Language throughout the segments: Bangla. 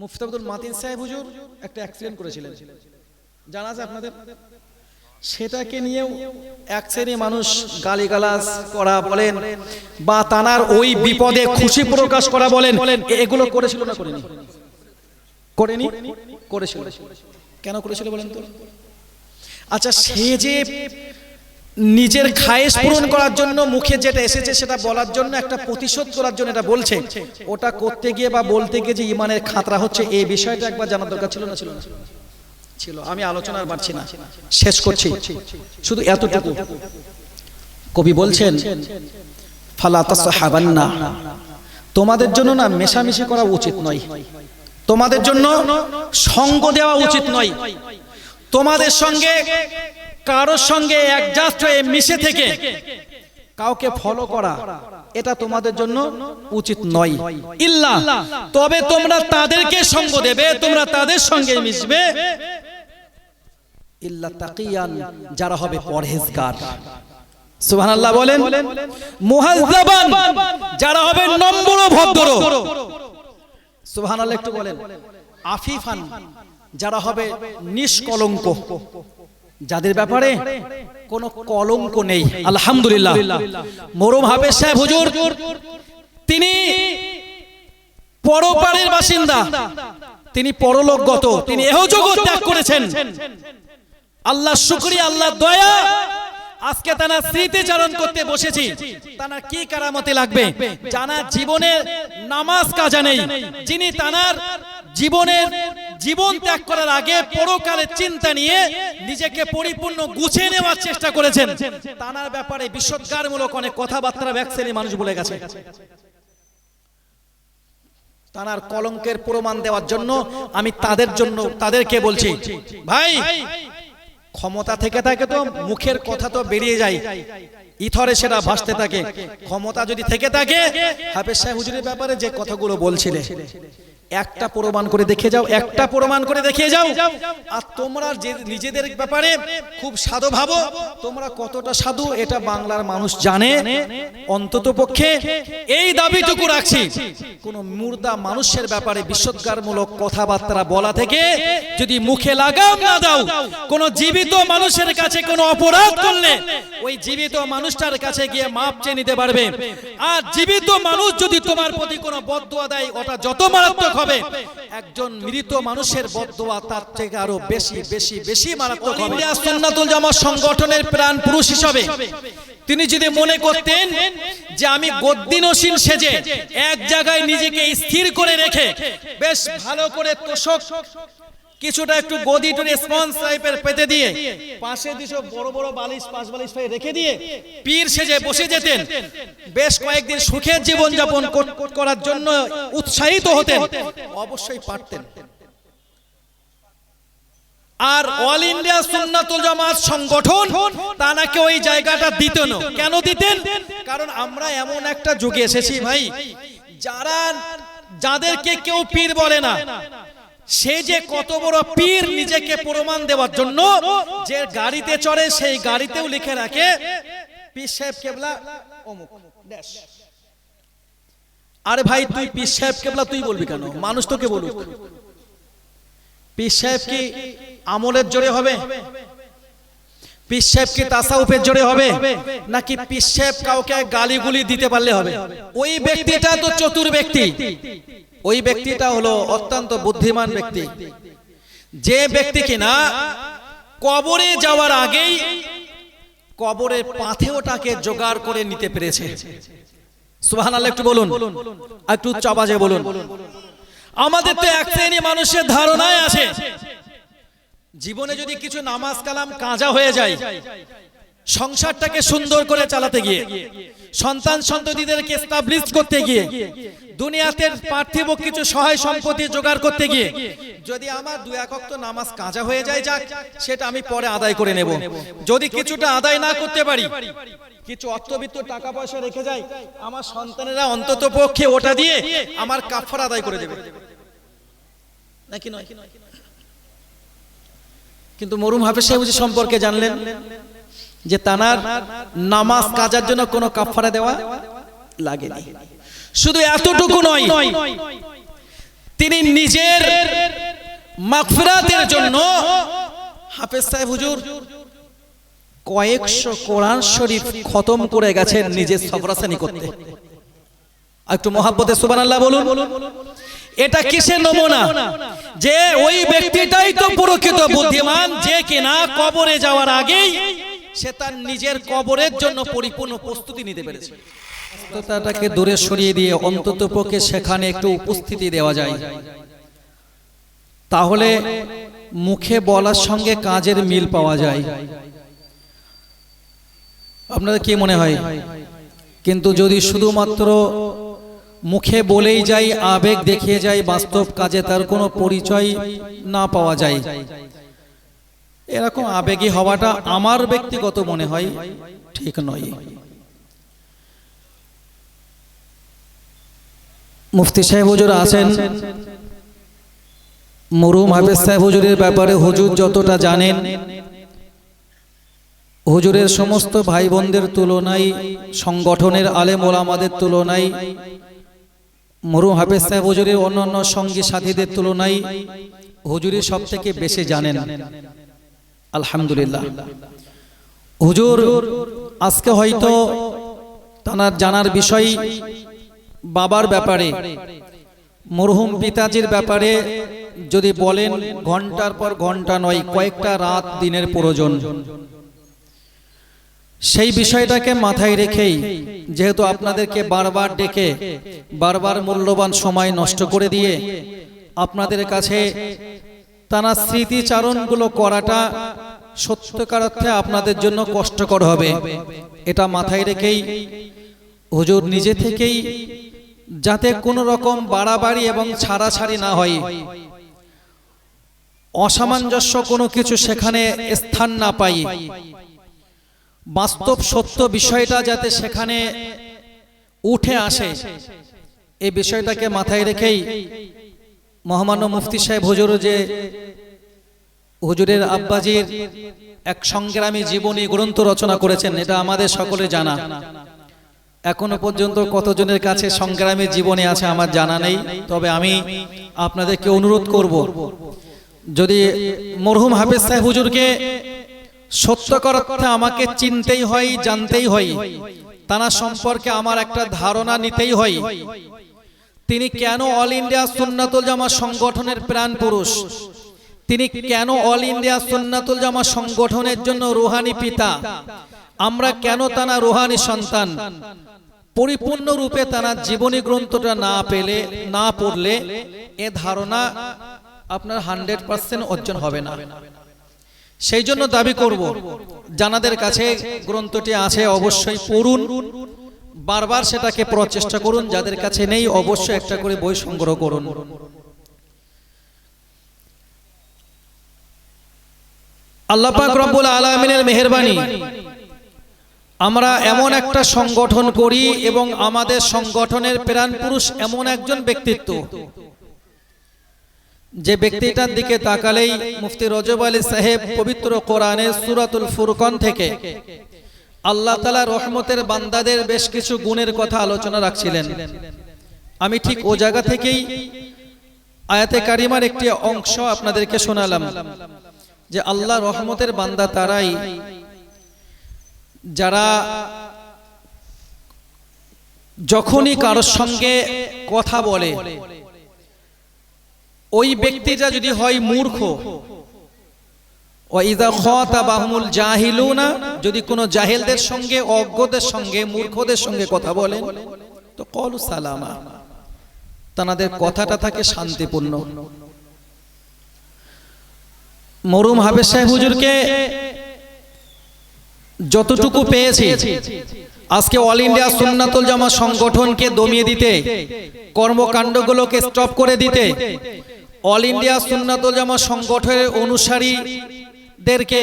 মুফতি আব্দুল মাতিন সাহেব হুজুর একটা অ্যাক্সিডেন্ট করেছিলেন। জানা আছে আপনাদের? সেটাকে নিয়েও এক শ্রেণি মানুষ গালিগালাজ করা বলেন বা তানার ওই বিপদে খুশি প্রকাশ করা বলেন এগুলো করেছিল না করেনি? করেনি? করেছিল। কেন করেছিল বলেন তো? আচ্ছা সে যে নিজের খায়েশ পূরণ করার জন্য মুখে যেটা এসেছে সেটা বলার জন্য একটা প্রতিশোধ করার জন্য এটা বলছে। ওটা করতে গিয়ে বা বলতে গিয়ে যে ইমানের খাতরা হচ্ছে এই বিষয়টা একবার জানার দরকার ছিল না ছিল না ছিল আমি আলোচনার পারছি না। শেষ করছি। শুধু এতটুকু। কবি বলছেন ফালা তাসহাবান্না। তোমাদের জন্য না মেশামেশি করা উচিত নয়। তোমাদের জন্য সঙ্গ দেওয়া উচিত নয়। তোমাদের সঙ্গে কারোর সঙ্গে অ্যাডজাস্ট হয়ে মিশে থেকে কাউকে ফলো করা এটা তোমাদের জন্য উচিত নয়। ইল্লা তবে তোমরা তাদেরকে সঙ্গ দেবে তোমরা তাদের সঙ্গে মিশবে। ইল্লা তাকিয়ান যারা হবে পরহেজগার। সুবহানাল্লাহ বলেন মুহাজ্জাবান যারা হবে নম্র ভদ্র। সুবহানাল্লাহ একটু বলেন আফিফান যারা হবে নিষ্কলঙ্ক। যাদের ব্যাপারে কোনো কলঙ্ক নেই। আলহামদুলিল্লাহ। মরম হাফেজ সাহেব হুজুর তিনি পরপারের বাসিন্দা। তিনি পরলোকগত। তিনি এহ জগৎ ত্যাগ করেছেন। আল্লাহ শুকরিয়া আল্লাহ দয়া। আজকে তারা স্মৃতিচারণ করতে বসেছি। তারা কি কারামতে লাগবে? জানা জীবনের নামাজ কাজা নেই। যিনি তানার জীবনের জীবন ত্যাগ করার আগে পরকালের চিন্তা নিয়ে নিজেকে পরিপূর্ণ গুছিয়ে নেওয়ার চেষ্টা করেছেন। তানার ব্যাপারে বিশ্বজ্ঞানমূলক অনেক কথাবার্তা ভ্যাকসিনি মানুষ বলে গেছে। তানার কলঙ্কের প্রমাণ দেওয়ার জন্য আমি তাদের জন্য তাদেরকে বলছি, ভাই, ক্ষমতা থেকে থাকে তো মুখের কথা তো বেরিয়ে যায়, ইথরে সেটা ভাসতে থাকে, ক্ষমতা যদি থেকে থাকে, হাফেজ সাহেব হুজুরের ব্যাপারে যে কথাগুলো বলছিলে একটা প্রমাণ করে দেখে যাও, একটা প্রমাণ করে দেখিয়ে যাও। আর তোমরা যে নিজেদের ব্যাপারে খুব সাধু ভাবো, তোমরা কতটা সাধু এটা বাংলার মানুষ জানে, অন্তত পক্ষে এই দাবিটুকু রাখছি। কোন মুর্দা মানুষের ব্যাপারে বিশ্বজ্ঞানমূলক কথাবার্তা বলা থেকে যদি মুখে লাগাম না দাও, কোন জীবিত মানুষের কাছে কোনো অপরাধ করলে ওই জীবিত মানুষটার কাছে গিয়ে মাপ চেয়ে নিতে পারবে। আর জীবিত মানুষ যদি তোমার প্রতি কোনো বদদোয়া দেয়, ওটা যত মারাত্মক হবে। একজন মৃত মানুষের বদোয়া তার থেকে আরও বেশি বেশি বেশি মারাত্মক হবে। ইন্ডিয়া জামাত সংগঠনের প্রাণ পুরুষ হিসাবে। তিনি যদি মনে করতেন যে আমি গদ্দিনশীল সেজে এক জায়গায় নিজেকে স্থির করে রেখে বেশ ভালো করে তোষক কিছুটা একটু গদি টু রেসপন্স টাইপের পেতে দিয়ে পাশে দুশো বড় বড় বালিশ, পাঁচ বালিশ পায়ে রেখে দিয়ে পীর সেজে বসে যেতেন। বেশ কয়েকদিন সুখের জীবন যাপন করার জন্য উৎসাহিত হতেন। অবশ্যই পারতেন। আর অল ইন্ডিয়া সুন্নাতুল জামাত সংগঠন তানাকে ওই জায়গাটা দিত না। কেন দিতেন? কারণ আমরা এমন একটা যুগে এসেছি ভাই, যারা, যাদেরকে কেউ পীর বলে না। সে যে কত বড় পীর নিজেকে প্রমাণ দেওয়ার জন্য যে গাড়িতে চড়ে, সেই গাড়িতেও লিখে রাখে আরে ভাই, তুই পীর সাহেব কেবলা, তুই বলবি কেন? মানুষ তোকে বলুক। পীর সাহেব কি আমলের জোরে হবে? পীর সাহেব কি তাসাউফের জোরে হবে? নাকি পীর সাহেব কাউকে গালিগুলি দিতে পারলে হবে? ওই ব্যক্তিটা তো চতুর ব্যক্তি। ওই ব্যক্তিটা হলো অত্যন্ত বুদ্ধিমান ব্যক্তি। যে ব্যক্তি কিনা কবরে যাওয়ার আগেই কবরের পাথেওটাকে জোগাড় করে নিতে পেরেছে। সুবহানাল্লাহ, একটু বলুন। একটু আওয়াজে বলুন। আমাদের তো এক শ্রেণি মানুষের ধারণায় আছে, জীবনে যদি কিছু নামাজ কালাম কাজা হয়ে যায় সংসারটাকে সুন্দর করে চালাতে গিয়ে, সন্তান সন্ততিদেরকে এস্টাবলিশ করতে গিয়ে, দুনিয়াতে পার্থিব কিছু সহায় সম্পত্তি জোগাড় করতে গিয়ে, যদি আমার দু একক তো নামাজ কাজা হয়ে যায় যাক, সেটা আমি পরে আদায় করে নেব। যদি কিছুটা আদায় না করতে পারি, কিছু অর্থবিত্ত টাকা পয়সা রেখে যায়, আমার সন্তানেরা অন্তত পক্ষে ওটা দিয়ে আমার কাফার আদায় করে দেবে। নাকি নয়? কিন্তু মরুম হাফেজ সাহেব সম্পর্কে জানলেন যে তানার নামাজ কাজার জন্য কোনো কাফারা দেওয়া লাগেনি। শুধু এতটুকু নয়, তিনি নিজের মাগফিরাতের জন্য হাফেজ সাহেব হুজুর কয়েকশো কোরআন শরীফ খতম করে গেছেন নিজের সফরাসানি করতে। একটু মহাব্বতে সুবহানাল্লাহ বলুন। এটা কিসের নমুনা? যে ওই ব্যক্তিটাই তো প্রকৃত বুদ্ধিমান, যে কিনা কবরে যাওয়ার আগেই সে তার নিজের কবরের জন্য পরিপূর্ণ প্রস্তুতি নিতে পেরেছে। ব্যস্ততাটাকে দূরে সরিয়ে দিয়ে অন্তত পক্ষে সেখানে একটু উপস্থিতি দেওয়া যায়। তাহলে মুখে বলার সঙ্গে কাজের মিল পাওয়া যায়। আপনাদের কি মনে হয়? কিন্তু যদি শুধুমাত্র মুখে বলেই যাই, আবেগ দেখিয়ে যাই, বাস্তব কাজে তার কোনো পরিচয় না পাওয়া যায়। এরকম আবেগী হওয়াটা আমার ব্যক্তিগত মনে হয় ঠিক নয়। মুফতি সাহেব হুজুর আছেন। মরুম হাফেজ সাহেব হুজুরের ব্যাপারে হুজুর যতটা জানেন হুজুরের সমস্ত ভাই বোনদের তুলনায় সংগঠনের আলেম ওলামাদের তুলনায় মরুম হাফেজ সাহেব হুজুরের অন্যান্য সঙ্গী সাথীদের তুলনায় হুজুরের সব থেকে বেশি জানেন। আলহামদুলিল্লাহ। হুজুর, আজকে হয়তো তানার জানার বিষয় বাবার ব্যাপারে, মরহুম পিতাজির ব্যাপারে যদি বলেন, ঘণ্টার পর ঘণ্টা নয়, কয়েকটা রাত দিনের প্রয়োজন। সেই বিষয়টাকে মাথায় রেখেই, যেহেতু আপনাদেরকে বারবার ডেকে, বারবার মূল্যবান সময় নষ্ট করে দিয়ে, আপনাদের কাছে তারা স্মৃতিচারণগুলো করাটা সত্যকার অর্থে আপনাদের জন্য কষ্টকর হবে। এটা মাথায় রেখেই হুজুর নিজে থেকেই যাতে কোনো রকম বাড়াবাড়ি এবং ছাড়াছাড়ি না হয়। অসামঞ্জস্য কোনো কিছু সেখানে স্থান না পাই। বাস্তব সত্য বিষয়টা যাতে সেখানে উঠে আসে এই বিষয়টাকে মাথায় রেখেই মহামান্য মুফতি সাহেব হুজুর যে হুজুরের আব্বাজির এক সংগ্রামী জীবনী গ্রন্থ রচনা করেছেন, এটা আমাদের সকলে জানা। এখনও পর্যন্ত কতজনের কাছে সংগ্রামী জীবনে আছে আমার জানা নেই, তবে আমি আপনাদেরকে অনুরোধ করব, যদি মরহুম হাফেজ সাহেব হুজুরকে সত্যকর অর্থে আমাকে চিনতেই হয়, জানতেই হয় তারা সম্পর্কে আমার একটা ধারণা নিতেই হয় তিনি কেন অল ইন্ডিয়া সুন্নাতুল জামা সংগঠনের প্রাণ পুরুষ? তিনি কেন অল ইন্ডিয়া সুন্নাতুল জামা সংগঠনের জন্য রুহানি পিতা? আমরা কেন তানা রুহানি সন্তান? পরিপূর্ণ রূপে তারা জীবনী গ্রন্থটা না পেলে না পড়লে এ ধারণা আপনার হান্ড্রেড পার্সেন্ট অর্জন হবে না। সেই জন্য দাবি করব জানাদের কাছে গ্রন্থটি আছে অবশ্যই পড়ুন। বারবার সেটাকে প্রচেষ্টা করুন, যাদের কাছে নেই অবশ্যই একটা করে বই সংগ্রহ করুন। আল্লাহ পাক রব্বুল আলামিনের মেহেরবানি, আমরা এমন একটা সংগঠন করি এবং আমাদের সংগঠনের প্রাণ পুরুষ এমন একজন ব্যক্তিত্ব, যে ব্যক্তিটার দিকে তাকালেই মুফতি রজব আলী সাহেব পবিত্র কোরআনের সুরাতুল ফুরকন থেকে আল্লাহ তালা রহমতের বান্দাদের বেশ কিছু গুণের কথা আলোচনা রাখছিলেন। আমি ঠিক ও জায়গা থেকেই আয়াতে কারিমার একটি অংশ আপনাদেরকে শোনালাম, যে আল্লাহ রহমতের বান্দা তারাই যারা যখনই কারোর সঙ্গে কথা বলে, ওই ব্যক্তিটা যদি হয় মূর্খ যদি কোনো জাহেলদের সঙ্গে, অজ্ঞদের সঙ্গে, মূর্খদের সঙ্গে কথা বলেন, তো কল সালামা। তাদের কথাটা থাকে শান্তিপূর্ণ। মরুম হাবেজ সাহেব হুজুরকে যতটুকু পেয়েছি, আজকে অল ইন্ডিয়া সুন্নাতুল জামা সংগঠনকে দমিয়ে দিতে, কর্মকাণ্ডগুলোকে স্টপ করে দিতে, অল ইন্ডিয়া সুন্নাতুল জামা সংগঠনের অনুসারীদেরকে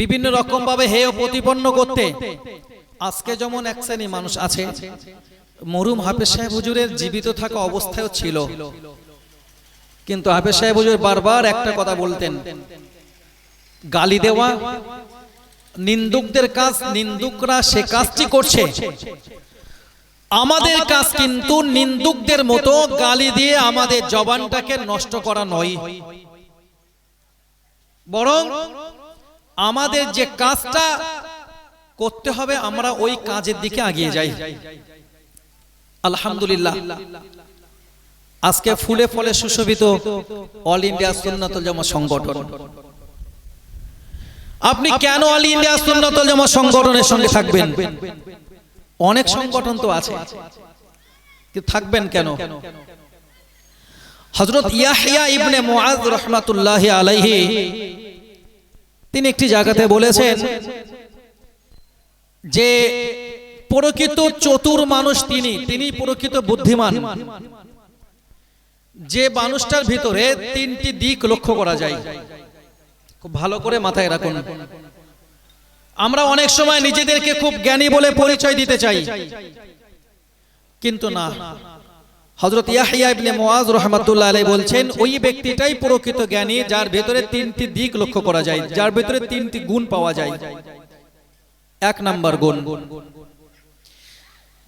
বিভিন্ন রকম ভাবে হেয় প্রতিপন্ন করতে। আজকে যেমন এক শ্রেণি মানুষ আছে মরুম হাফেজ সাহেব হুজুরের জীবিত থাকা অবস্থায়ও ছিল। কিন্তু হাফেজ সাহেব হুজুর বারবার একটা কথা বলতেন, গালি দেওয়া, নিন্দুকদের কাজ, নিন্দুকরা সে কাজটি করছে। আমাদের কাজ কিন্তু নিন্দুকদের মতো গালি দিয়ে আমাদের জবানটাকে নষ্ট করা নয়। বরং আমাদের যে কাজটা করতে হবে, আমরা ওই কাজের দিকে এগিয়ে যাই। আলহামদুলিল্লাহ। আজকে ফুলে ফলে সুশোভিত অল ইন্ডিয়া সুন্নাতুল জামা সংগঠন। আপনি কেন অল ইন্ডিয়া সুন্নাতুল জামা সংগঠনের সঙ্গে থাকবেন? অনেক সংগঠন তো আছে। থাকবেন কেন? হযরত ইয়াহইয়া ইবনে মুআজ রাহমাতুল্লাহ আলাইহি তিনি একটি জায়গাতে বলেছেন যে প্রকৃত চতুর মানুষ তিনি তিনি প্রকৃত বুদ্ধিমান। যে মানুষটার ভিতরে তিনটি দিক লক্ষ্য করা যায়। খুব ভালো করে মাথায় রাখুন। আমরা অনেক সময় নিজেদেরকে খুব জ্ঞানী বলে পরিচয় দিতে চাই। কিন্তু না। হযরত ইয়াহইয়া ইবনে মুআজ রাহমাতুল্লাহ আলাইহি বলছেন, ওই ব্যক্তিটাই প্রকৃত জ্ঞানী, যার ভিতরে তিনটি দিক লক্ষ্য করা যায়, যার ভিতরে তিনটি গুণ পাওয়া যায়। এক নাম্বার গুণ।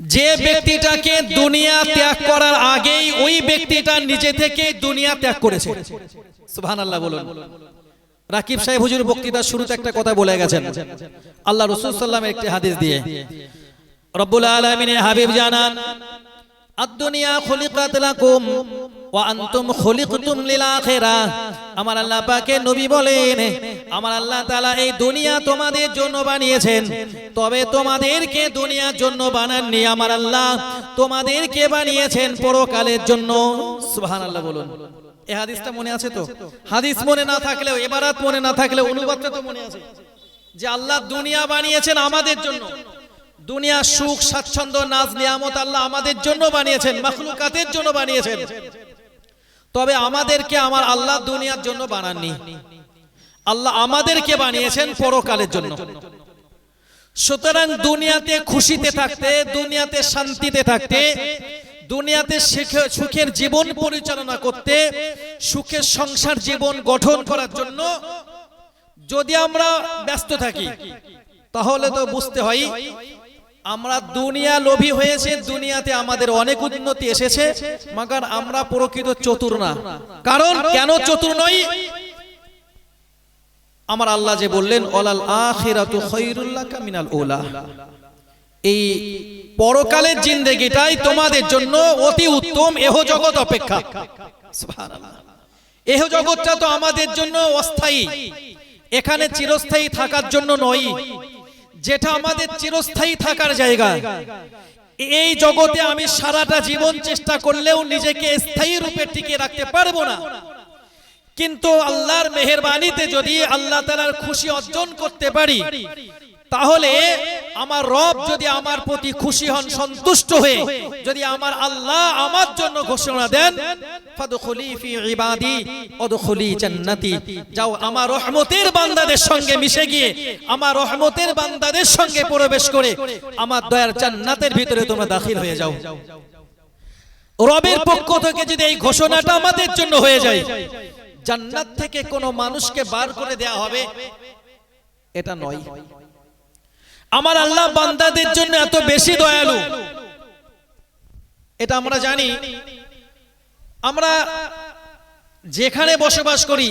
যে ব্যক্তিটাকে দুনিয়া ত্যাগ করার আগেই ওই ব্যক্তিটা নিজে থেকে দুনিয়া ত্যাগ করেছে। সুবহানাল্লাহ বলুন। রাকিব সাহেব হুজুর বক্তৃতার শুরুতে একটা কথা বলে গেছেন। আল্লাহ রসুল সাল্লামের একটি হাদিস দিয়ে, রব্বুল আলমিনের হাবিব জানান আদ-দুনিয়া খুলিকাত লাকুম ওয়া আনতুম খুলিকতুম লিল আখিরাহ আমার আল্লাহ পাকে নবী বলেন, আমার আল্লাহ তাআলা এই দুনিয়া তোমাদের জন্য বানিয়েছেন। তবে তোমাদেরকে দুনিয়ার জন্য বানাননি আমার আল্লাহ। তোমাদেরকে বানিয়েছেন পরকালের জন্য। সুবহানাল্লাহ বলুন। এই হাদিসটা মনে আছে তো? হাদিস মনে না থাকলেও, এবারাত মনে না থাকলেও, অনুবাদটা তো মনে আছে। যে আল্লাহ দুনিয়া বানিয়েছেন আমাদের জন্য। দুনিয়া সুখ, স্বাচ্ছন্দ্য, নাজ, নিয়ামত আল্লাহ আমাদের জন্য বানিয়েছেন, মাখলুকাতের জন্য বানিয়েছেন। তবে আমাদেরকে আমার আল্লাহ দুনিয়ার জন্য বানাননি। আল্লাহ আমাদেরকে বানিয়েছেন পরকালের জন্য। সুতরাং দুনিয়াতে খুশিতে থাকতে, দুনিয়াতে শান্তিতে থাকতে, দুনিয়াতে সুখে- সুখের জীবন পরিচালনা করতে, সুখের সংসার জীবন গঠন করার জন্য যদি আমরা ব্যস্ত থাকি, তাহলে তো বুঝতে হয় আমরা দুনিয়া লোভী হয়েছে, দুনিয়াতে আমাদের অনেক উন্নতি এসেছে, মাগার আমরা প্রকৃত চতুর না। কারণ কেন চতুর নই? আমার আল্লাহ যে বললেন ওলাল আখিরাতু উলা। এই পরকালের জিন্দেগিটাই তোমাদের জন্য অতি উত্তম, এহ জগৎ অপেক্ষা। এহ জগৎটা তো আমাদের জন্য অস্থায়ী। এখানে চিরস্থায়ী থাকার জন্য নয় যেটা আমাদের চিরস্থায়ী থাকার জায়গা। এই জগতে আমি সারাটা জীবন চেষ্টা করলেও নিজেকে স্থায়ী রূপে টিকে রাখতে পারব না। কিন্তু আল্লাহর মেহরবানিতে যদি আল্লাহ তালার খুশি অর্জন করতে পারি তাহলে আমার রব যদি আমার প্রতি খুশি হন, সন্তুষ্ট হয়ে যদি আমার আল্লাহ আমার জন্য ঘোষণা দেন যাও, আমার রহমতের বান্দাদের সঙ্গে মিশে গিয়ে, আমার রহমতের বান্দাদের সঙ্গে প্রবেশ করে, আমার দয়ার জান্নাতের ভিতরে তোমরা দাখিল হয়ে যাও। রবের পক্ষ থেকে যদি এই ঘোষণাটা আমাদের জন্য হয়ে যায়, জান্নাত থেকে কোনো মানুষকে বার করে দেয়া হবে, এটা নয়। আমার আল্লাহ বান্দাদের জন্য এত বেশি দয়ালু। এটা আমরা জানি। আমরা যেখানে বসবাস করি,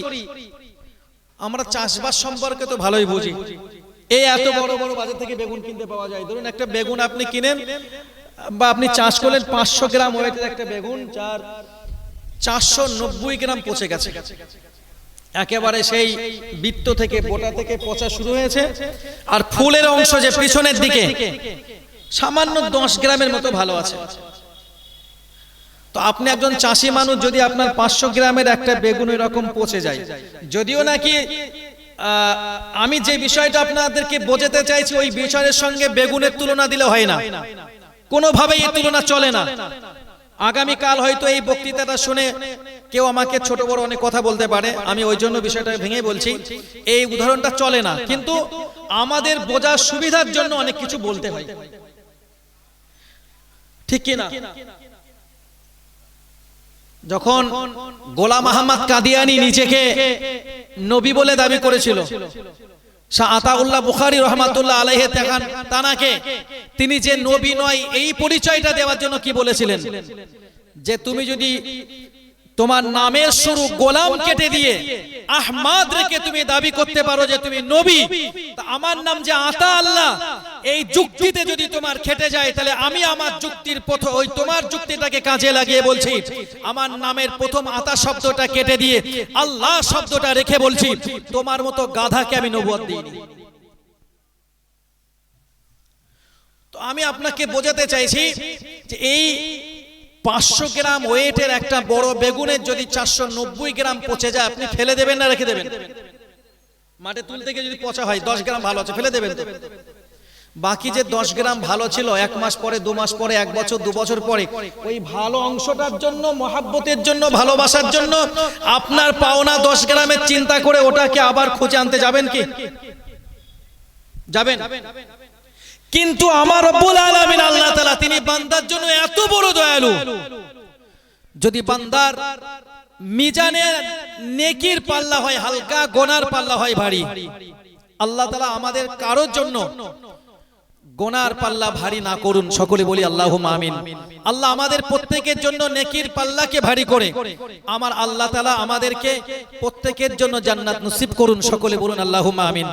আমরা চাষবাস সম্পর্কে তো ভালোই বুঝি। এই এত বড় বড় বাজার থেকে বেগুন কিনতে পাওয়া যায়। ধরুন একটা বেগুন আপনি কিনেন, বা আপনি চাষ করলেন পাঁচশো গ্রাম ওয়েটের একটা বেগুন চার চারশো নব্বই গ্রাম পচে গেছে। একেবারে সেই বৃত্ত থেকে বোটা থেকে পচা শুরু হয়েছে। আর ফুলের অংশ যে পিছনের দিকে সামান্য দশ গ্রামের মতো ভালো আছে। তো আপনি একজন চাষি মানুষ যদি আপনার পাঁচশো গ্রামের একটা বেগুন এরকম পচে যায়। যদিও নাকি আমি যে বিষয়টা আপনাদেরকে বোঝাতে চাইছি ওই বিষয়ের সঙ্গে বেগুনের তুলনা দিলে হয় না। কোনোভাবেই এই তুলনা চলে না। আগামীকাল হয়তো এই বক্তৃতাটা শুনে কেউ আমাকে ছোট বড় অনেক কথা বলতে পারে, আমি ওই জন্য বিষয়টা ভেঙে বলছি। এই উদাহরণটা চলে না, কিন্তু আমাদের বোঝার সুবিধার জন্য অনেক কিছু বলতে হয়। ঠিক কি না যখন গোলাম আহমদ কাদিয়ানি নিজেকে নবী বলে দাবি করেছিল আতাউল্লাহ বুখারী রহমাতুল্লাহ আলাইহে দেখান তানাকে, তিনি যে নবী নয়, এই পরিচয়টা দেওয়ার জন্য কি বলেছিলেন? যে তুমি যদি তোমার নামের শুরু গোলাম কেটে দিয়ে আহমাদ রেখে তুমি দাবি করতে পারো যে তুমি নবী। আমার নাম যে আতা আল্লাহ, এই যুক্তিতে যদি তোমার খেটে যায়, তাহলে আমি আমার যুক্তির প্রথম ওই তোমার যুক্তিটাকে কাজে লাগিয়ে বলছি। আমার নামের প্রথম আতা শব্দটা কেটে দিয়ে আল্লাহ শব্দটা রেখে বলছি, তোমার মতো গাধাকে আমি নবুয়ত দিইনি। তো আমি আপনাকে বোঝাতে চাইছি যে এই পাঁচশো গ্রাম ওয়েটের একটা বড় বেগুনের যদি চারশো নব্বই গ্রাম পচে যায়, আপনি ফেলে দেবেন না, রেখে দেবেন? মাঠে তুলতে গিয়ে যদি পচা হয়, দশ গ্রাম ভালো আছে, ফেলে দেবেন বাকি যে দশ গ্রাম ভালো ছিল, এক মাস পরে, দু মাস পরে, এক বছর, দু বছর পরে, ওই ভালো অংশটার জন্য, মহাব্বতের জন্য, ভালোবাসার জন্য, আপনার পাওনা দশ গ্রামের চিন্তা করে ওটাকে আবার খুঁজে আনতে যাবেন কি? যাবেন? কিন্তু আমার রব্বুল আলামিন আল্লাহ তাআলা তিনি বান্দার জন্য এত বড় দয়ালু। যদি বান্দার মিজানের নেকির পাল্লা হয়, হালকা গোনার পাল্লা হয় ভারী, আল্লাহ তাআলা আমাদের কারোর জন্য গোনার পাল্লা ভারী না করুন। সকলে বলি আল্লাহ আমিন। আল্লাহ আমাদের প্রত্যেকের জন্য নেকির পাল্লাকে ভারী করে, আমার আল্লাহ তাআলা আমাদেরকে প্রত্যেকের জন্য জান্নাত নসিব করুন। সকলে বলুন আল্লাহ আমিন।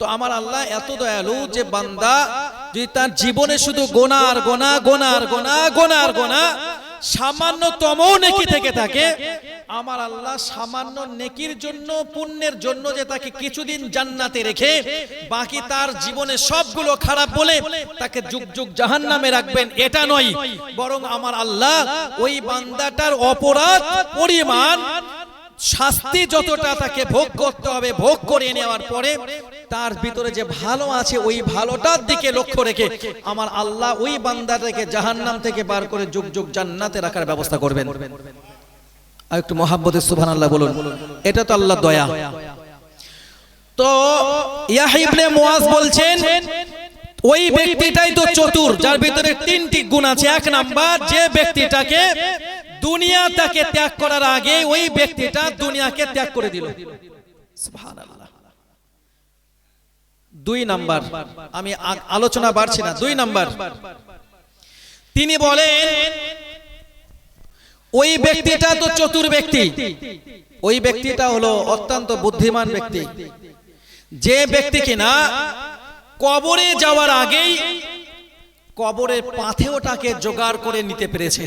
তো আমার আল্লাহ এত দয়ালু যে বান্দা যদি তার জীবনে শুধু গোনার গোনা গোনার গোনা গোনার গোনা, সামান্যতম নেকি থেকে থাকে, আমার আল্লাহ সামান্য নেকির জন্য, পুণ্যের জন্য যে তাকে কিছুদিন জান্নাতে রেখে বাকি তার জীবনে সবগুলো খারাপ বলে তাকে যুগ যুগ জাহান নামে রাখবেন, এটা নয়। বরং আমার আল্লাহ ওই বান্দাটার অপরাধ, পরিমাণ শাস্তি যতটা তাকে ভোগ করতে হবে, ভোগ করে নেওয়ার পরে তার ভিতরে যে ভালো আছে, ওই ভালোটার দিকে লক্ষ্য রেখে আমার আল্লাহ ওই বান্দাটাকে জাহান্নাম থেকে বার করে যুগ যুগ জান্নাতে রাখার ব্যবস্থা করবেন। আর একটু মহাব্বতের সুবহান আল্লাহ বলুন, এটা তো আল্লাহ দয়া। তো ইয়াহিবনে মুয়াজ বলছেন, ওই ব্যক্তিটাই তো চতুর, যার ভিতরে তিনটি গুণ আছে। এক নাম্বার, যে ব্যক্তিটাকে দুনিয়া তাকে ত্যাগ করার আগে ওই ব্যক্তিটা দুনিয়াকে ত্যাগ করে দিল। দুই নাম্বার, আমি আলোচনা বাড়ছি না। দুই নাম্বার, তিনি বলেন, ওই ব্যক্তিটা তো চতুর ব্যক্তি। ওই ব্যক্তিটা হলো অত্যন্ত বুদ্ধিমান ব্যক্তি। যে ব্যক্তি কিনা কবরে যাওয়ার আগেই কবরের পাথেওটাকে জোগাড় করে নিতে পেরেছে।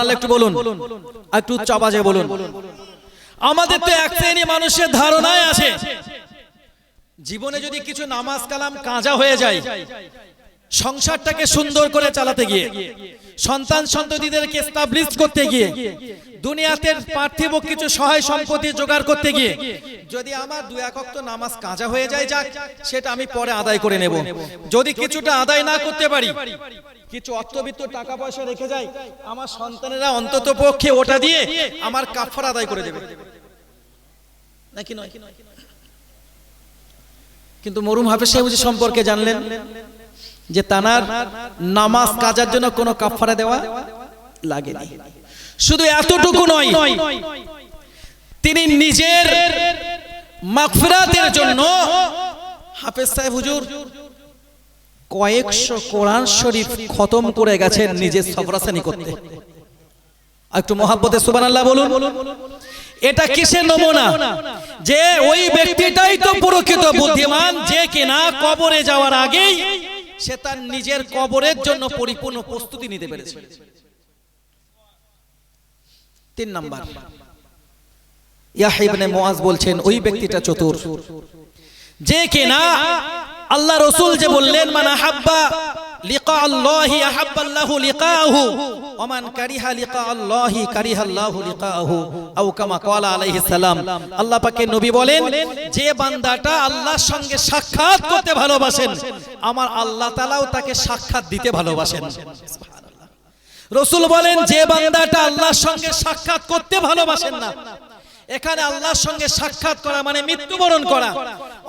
আল্লাহ একটু বলুন। একটু উচ্চ বলুন। আমাদের তো এক শ্রেণি মানুষের ধারণায় আছে, জীবনে যদি কিছু নামাজ কালাম কাজা হয়ে যায়, সংসারটাকে সুন্দর করে চালাতে গিয়ে, সন্তান সন্ততিদেরকে এস্টাবলিশ করতে গিয়ে, দুনিয়াতে পার্থিব কিছু সহায় সম্পত্তি জোগাড় করতে গিয়ে, যদি আমার দু এক অক্ত নামাজ কাজা হয়ে যায় যাক, সেটা আমি পরে আদায় করে নেব। যদি কিছুটা আদায় না করতে পারি কিছু অর্থবিত্ত টাকা পয়সা রেখে যায় আমার সন্তানেরা অন্তত পক্ষে ওটা দিয়ে আমার কাফার আদায় করে দেবে। নাকি নয়? কিন্তু মরুম হাফেজ সাহেব যে সম্পর্কে জানলেন যে তানার নামাজ কাজার জন্য কোনো কাফারা দেওয়া লাগেনি। শুধু এতটুকু নয় তিনি নিজের মাগফিরাতের জন্য হাফেজ সাহেব হুজুর কয়েকশো কোরআন শরীফ খতম করে গেছেন নিজের সবরাসানি করতে। একটু মহাব্বতে সুবহানাল্লাহ বলুন। এটা কিসের নমুনা? যে ওই ব্যক্তিটাই তো প্রকৃত বুদ্ধিমান যে কিনা কবরে যাওয়ার আগেই সে তার নিজের কবরের জন্য পরিপূর্ণ প্রস্তুতি নিতে পেরেছে। তিন নাম্বার। ইয়াহিবনে মুআজ বলছেন ওই ব্যক্তিটা চতুর। যে কিনা আল্লাহ রসুল যে বললেন, মান আহাব্বা লিকা আল্লাহি নবী বলেন, যে বান্দাটা আল্লাহর সঙ্গে সাক্ষাৎ করতে ভালোবাসেন, আমার আল্লাহ তাআলাও তাকে সাক্ষাৎ দিতে ভালোবাসেন। রসুল বলেন, যে বান্দাটা আল্লাহর সঙ্গে সাক্ষাৎ করতে ভালোবাসেন না এখানে আল্লাহর সঙ্গে সাক্ষাৎ করা মানে মৃত্যুবরণ করা।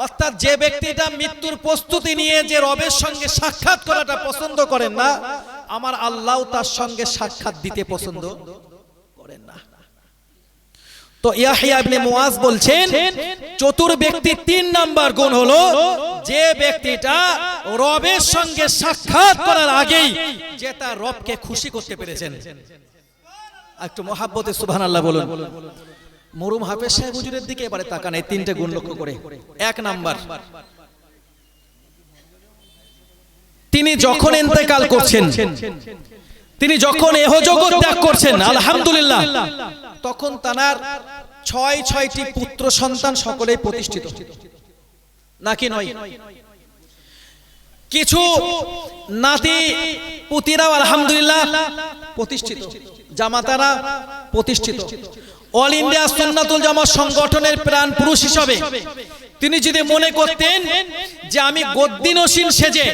অর্থাৎ যে ব্যক্তিটা মৃত্যুর প্রস্তুতি নিয়ে যে রবের সঙ্গে সাক্ষাৎ করাটা পছন্দ করেন না, আমার আল্লাহ তার সঙ্গে সাক্ষাৎ দিতে পছন্দ করেন না। তো ইয়াহিয়া বলছেন, চতুর ব্যক্তি তিন নাম্বার গুণ হলো যে ব্যক্তিটা রবের সঙ্গে সাক্ষাৎ করার আগেই যে তার রবকে খুশি করতে পেরেছেন। একটু মহাব্বতে সুবহানাল্লাহ বলুন। মরুম হাফেজ সাহেব হুজুরের দিকে এবারে তাকান এই তিনটে গুণ লক্ষ্য করে। এক নাম্বার। তিনি যখন ইন্তেকাল করছেন তিনি যখন এহ জগৎ ত্যাগ করছেন আলহামদুলিল্লাহ তখন তানার ছয় ছয়টি পুত্র সন্তান সকলেই প্রতিষ্ঠিত। নাকি নয়? কিছু নাতি পুতিরাও আলহামদুলিল্লাহ প্রতিষ্ঠিত। জামাতারা প্রতিষ্ঠিত। অল ইন্ডিয়া সুন্নাতুল জামাত সংগঠনের প্রাণ পুরুষ হিসাবে তিনি যদি মনে করতেন যে আমি গদ্দিনশীল সেজে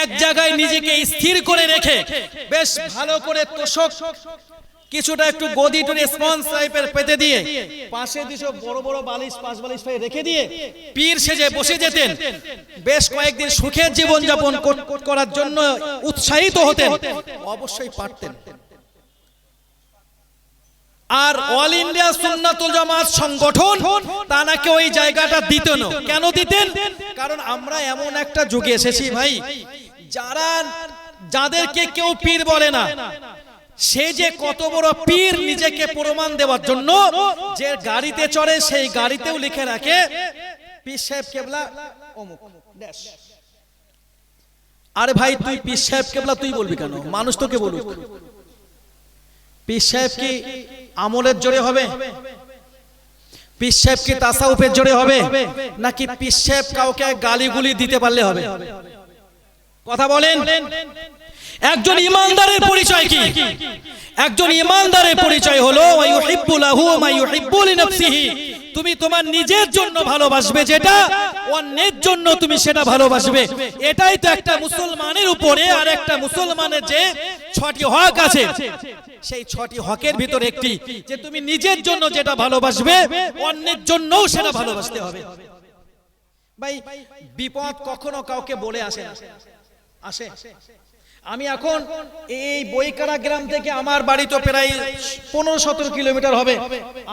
এক জায়গায় নিজেকে স্থির করে রেখে বেশ ভালো করে তোষক, কিছুটা একটু গদি টুরি স্পঞ্জ টাইপের পেতে দিয়ে পাশে দিশো বড় বড় বালিশ, পাঁচ বালিশ পায়ে রেখে দিয়ে পীর সেজে বসে যেতেন। বেশ কয়েকদিন সুখের জীবন যাপন করার জন্য উৎসাহিত হতেন। অবশ্যই পারতেন। আর অল ইন্ডিয়া সুন্নাতুল জামাত সংগঠন, তা নাকি ওই জায়গাটা দিত না। কেন দিতেন? কারণ আমরা এমন একটা যুগে এসেছি ভাই, যারা যাদেরকে কেউ পীর বলে না, সে যে কত বড় পীর নিজেকে প্রমাণ দেওয়ার জন্য যে গাড়িতে চড়ে সেই গাড়িতেও লিখে রাখে, পীর সাহেব কেবলা অমুক আরে ভাই, তুই পীর সাহেব কেবলা তুই বলবি কেন? মানুষ তোকে বলুক। পীর সাহেব কি আমলের জোরে হবে। পীর সাহেব কি তাসাউফের জোরে হবে? নাকি পীর সাহেব কাউকে গালিগুলি দিতে পারলে হবে? কথা বলেন। একজন ইমানদারের পরিচয় কি? একজন ইমানদারের পরিচয় হলো তুমি তোমার নিজের জন্য ভালোবাসবে যেটা, অন্যের জন্য তুমি সেটা ভালোবাসবে। এটাই তো একটা মুসলমানের উপরে আর একটা মুসলমানের যে ছটি হক আছে। সেই ছটি হকের ভিতর একটি যে তুমি নিজের জন্য যেটা ভালোবাসবে অন্যের জন্যও সেটা ভালোবাসতে হবে। ভাই বিপদ কখনো কাউকে বলে আসে আসে। আমি এখন এই বইকারা গ্রাম থেকে আমার বাড়ি তো প্রায় পনেরো সতেরো কিলোমিটার হবে।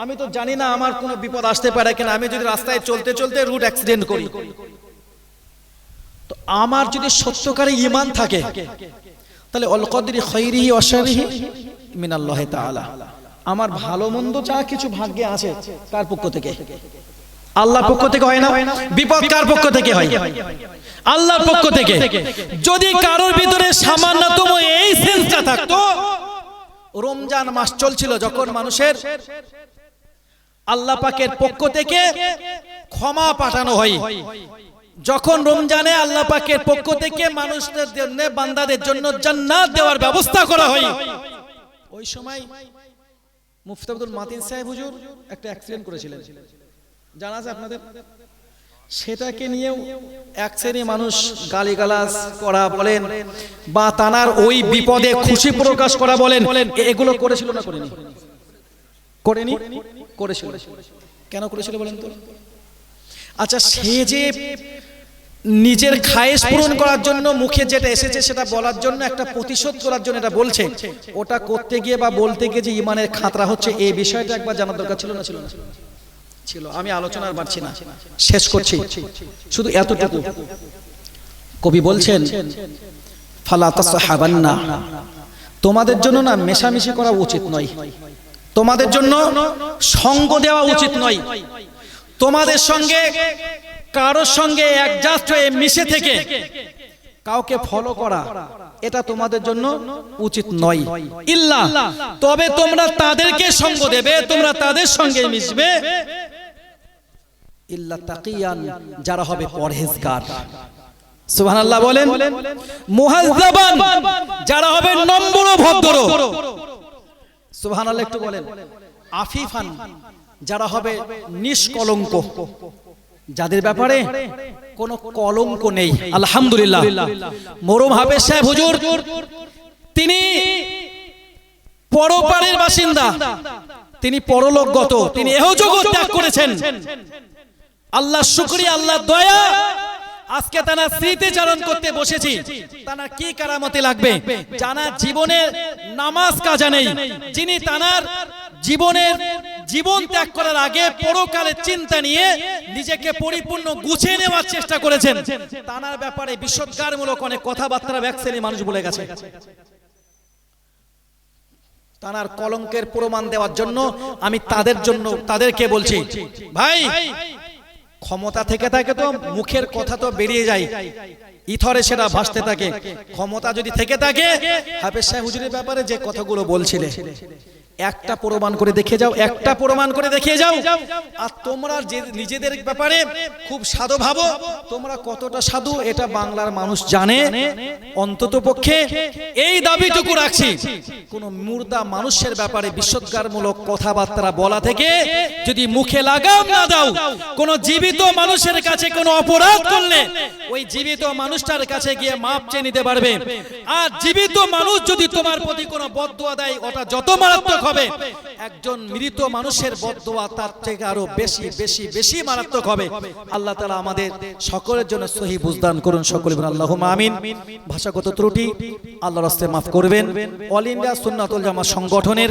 আমি তো জানি না আমার কোনো বিপদ আসতে পারে কিনা। আমি যদি রাস্তায় চলতে চলতে রুট অ্যাক্সিডেন্ট করি। তো আমার যদি সত্যকারী ইমান থাকে তাহলে অলকদরি খৈরিহি অশারিহি মিনাল্লাহ তাআলা। আমার ভালো মন্দ যা কিছু ভাগ্যে আছে কার পক্ষ থেকে। আল্লাহর পক্ষ থেকে হয় না? বিপদ কার পক্ষ থেকে হয়? আল্লাহর পক্ষ থেকে। যদি কারোর ভিতরে সামান্যতম এই সেন্সটা থাকতো, রমজান মাস চলছিল যখন মানুষের আল্লাহ পাকের পক্ষ থেকে ক্ষমা পাঠানো হয়। যখন রমজানে আল্লাহ পাকের পক্ষ থেকে মানুষদের জন্য, বান্দাদের জন্য জান্নাত দেওয়ার ব্যবস্থা করা হয়। ওই সময় মুফতি আব্দুল মাতিন সাহেব হুজুর একটা অ্যাক্সিডেন্ট করেছিলেন। জানা আছে আপনাদের? সেটাকে নিয়েও এক শ্রেণি মানুষ গালিগালাজ করা বলেন বা তানার ওই বিপদে খুশি প্রকাশ করা বলেন এগুলো করেছিল না করেনি? করেনি? করেছিল। কেন করেছিল বলেন তো? আচ্ছা সে যে নিজের খায়েশ পূরণ করার জন্য মুখে যেটা এসেছে সেটা বলার জন্য একটা প্রতিশোধ করার জন্য এটা বলছে। ওটা করতে গিয়ে বা বলতে গিয়ে যে ইমানের খাতরা হচ্ছে এই বিষয়টা একবার জানার দরকার ছিল না? ছিল না। ছিল। আমি আলোচনার পারছি না। শেষ করছি। শুধু এতটুকু। কবি বলছেন ফালা তাসাহাবান্না। তোমাদের জন্য না মেশামেশি করা উচিত নয়। তোমাদের জন্য সঙ্গ দেওয়া উচিত নয়। তোমাদের সঙ্গে কারোর সঙ্গে অ্যাডজাস্ট হয়ে মিশে থেকে কাউকে ফলো করা এটা তোমাদের জন্য উচিত নয়। ইল্লা তবে তোমরা তাদেরকে সঙ্গ দেবে তোমরা তাদের সঙ্গে মিশবে। ইল্লা তাকিয়ান যারা হবে পরহেজগার। সুবহানাল্লাহ বলেন মুহাজ্জাবান যারা হবে নম্র ভদ্র। সুবহানাল্লাহ একটু বলেন আফিফান যারা হবে নিষ্কলঙ্ক। যাদের ব্যাপারে কোনো কলঙ্ক নেই। আলহামদুলিল্লাহ। মরুম হাফেজ সাহেব, হুজুর, তিনি পরপারের বাসিন্দা। তিনি পরলোকগত। তিনি এহ জগৎ ত্যাগ করেছেন। আল্লাহ শুকরিয়া আল্লাহ দয়া। আজকে তারা স্মৃতিচারণ করতে বসেছি। তারা কি কারামতে লাগবে? জানা জীবনের নামাজ কাজা নেই। যিনি তানার জীবনের জীবন ত্যাগ করার আগে পরকালের চিন্তা নিয়ে নিজেকে পরিপূর্ণ গুছিয়ে নেওয়ার চেষ্টা করেছেন। তানার ব্যাপারে বিশ্বজ্ঞানমূলক অনেক কথাবার্তা ভ্যাকসিনে মানুষ বলে গেছে। তানার কলঙ্কের প্রমাণ দেওয়ার জন্য আমি তাদের জন্য তাদেরকে বলছি, ভাই, ক্ষমতা থেকে থাকে তো মুখের কথা তো বেরিয়ে যায়, ইথরে সেটা ভাসতে থাকে, ক্ষমতা যদি থেকে থাকে, হাফেজ সাহেব হুজুরের ব্যাপারে যে কথাগুলো বলছিলে একটা প্রমাণ করে দেখে যাও, একটা প্রমাণ করে দেখিয়ে যাও। আর তোমরা যে নিজেদের ব্যাপারে খুব সাধু ভাবো, তোমরা কতটা সাধু এটা বাংলার মানুষ জানে। অন্তত পক্ষে এই দাবিটুকু রাখছি। কোন মুর্দা মানুষের ব্যাপারে বিশ্বজ্ঞানমূলক কথাবার্তা বলা থেকে যদি মুখে লাগাও না দাও, কোন জীবিত মানুষের কাছে কোনো অপরাধ করলে ওই জীবিত মানুষটার কাছে গিয়ে মাপ চেয়ে নিতে পারবে। আর জীবিত মানুষ যদি তোমার প্রতি কোনো বদদোয়া দেয়, ওটা যত মারাত্মক হবে। একজন মৃত মানুষের বদদোয়া তার থেকে আরও বেশি বেশি বেশি মারাত্মক হবে। আল্লাহ তালা আমাদের সকলের জন্য সহি বুঝদান করুন। সকলে আল্লাহুম্মা আমিন। ভাষাগত ত্রুটি, আল্লাহর রাস্তায় মাফ করবেন। অল ইন্ডিয়া সুন্নাতুল জামাত সংগঠনের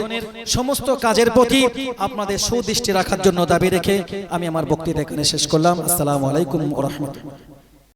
সমস্ত কাজের প্রতি আপনাদের সুদৃষ্টি রাখার জন্য দাবি রেখে আমি আমার বক্তৃতা এখানে শেষ করলাম। আসসালামু আলাইকুম রাহমাতুল্লাহ।